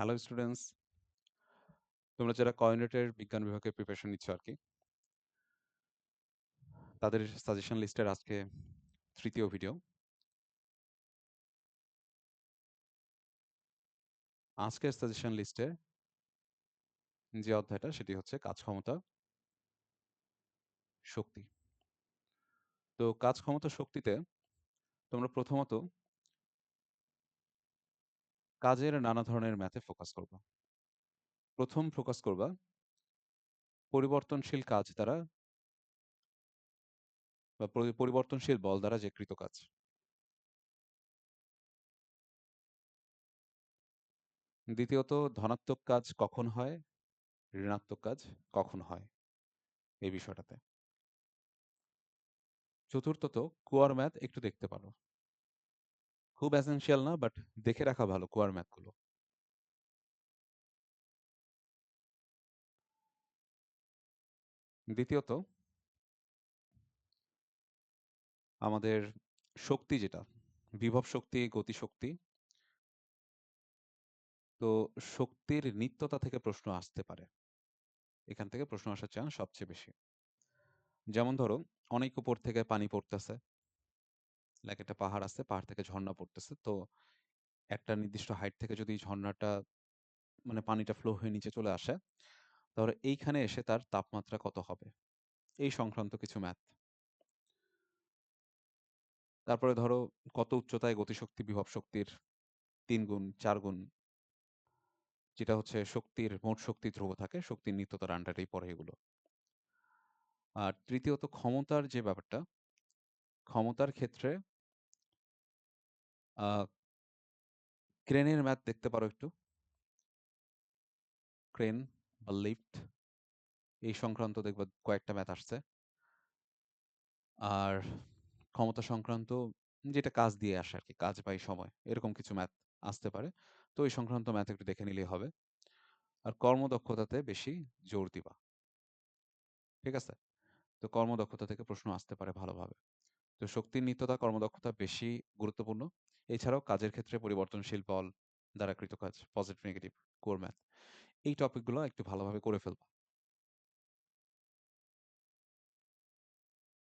Hello students. তোমরা যারা কোঅর্ডিনেটের বিজ্ঞান বিভাগে প্রিপারেশন নিচ্ছ আরকি। তাদের সাজেশন লিস্টের আজকে তৃতীয় ভিডিও। আজকের সাজেশন লিস্টে যে অধ্যায়টা, সেটি হচ্ছে কাজ ক্ষমতা, শক্তি। তো কাজ ক্ষমতা, শক্তিতে তোমরা প্রথমত কাজের নানা ধরনের ম্যাথে ফোকাস করবা। প্রথম ফোকাস করবা পরিবর্তনশীল কাজ দ্বারা বা পরিবর্তনশীল বল দ্বারা যে কৃত কাজ। দ্বিতীয়ত ধনাত্মক কাজ কখন হয়, ঋণাত্মক কাজ কখন হয় এই বিষয়টাতে। চতুর্থত কুয়ার ম্যাথ একটু দেখতে পারো। খুব এসেনশিয়াল না বাট দেখে রাখা ভালো কুয়ার ম্যাথগুলো। দ্বিতীয়ত আমাদের শক্তি যেটা, বিভব শক্তি, গতিশক্তি তো শক্তির নিত্যতা থেকে প্রশ্ন আসতে পারে। এখান থেকে প্রশ্ন আসার চান্স সবচেয়ে বেশি। যেমন ধরো অনেক উপর থেকে পানি পড়তেছে। লাইক একটা পাহাড় আছে, পাহাড় থেকে ঝর্ণা পড়তেছে। তো একটা নির্দিষ্ট হাইট থেকে যদি ঝর্ণাটা মানে পানিটা ফ্লো হয়ে নিচে চলে আসে, তাহলে এইখানে এসে তার তাপমাত্রা কত হবে? এই সংক্রান্ত কিছু ম্যাথ। তারপরে ধরো কত উচ্চতায় গতিশক্তি বিভব শক্তির তিন গুণ, চার গুণ যেটা হচ্ছে শক্তির মোট শক্তি ধ্রুব থাকে, শক্তির নিত্যতার আন্ডারেই পড়ে এগুলো। আর তৃতীয়ত ক্ষমতার যে ব্যাপারটা, ক্ষমতার ক্ষেত্রে ক্রেনের ম্যাথ দেখতে পারো একটু। ক্রেন বা লিফট এই সংক্রান্ত দেখবা কয়েকটা ম্যাথ আসছে। আর ক্ষমতা সংক্রান্ত যেটা কাজ দিয়ে আসে আরকি, কাজ বাই সময় এরকম কিছু ম্যাথ আসতে পারে। তো এই সংক্রান্ত ম্যাথ একটু দেখে নিলেই হবে। আর কর্মদক্ষতাতে বেশি জোর দিবা। ঠিক আছে? তো কর্মদক্ষতা থেকে প্রশ্ন আসতে পারে ভালোভাবে। তো শক্তির নিত্যতা, কর্মদক্ষতা বেশি গুরুত্বপূর্ণ। এছাড়াও কাজের ক্ষেত্রে পরিবর্তনশীল বল দ্বারা কৃত কাজ, পজিটিভ, নেগেটিভ, কোর ম্যাথ। এই টপিকগুলো একটু ভালোভাবে করে ফেলবা।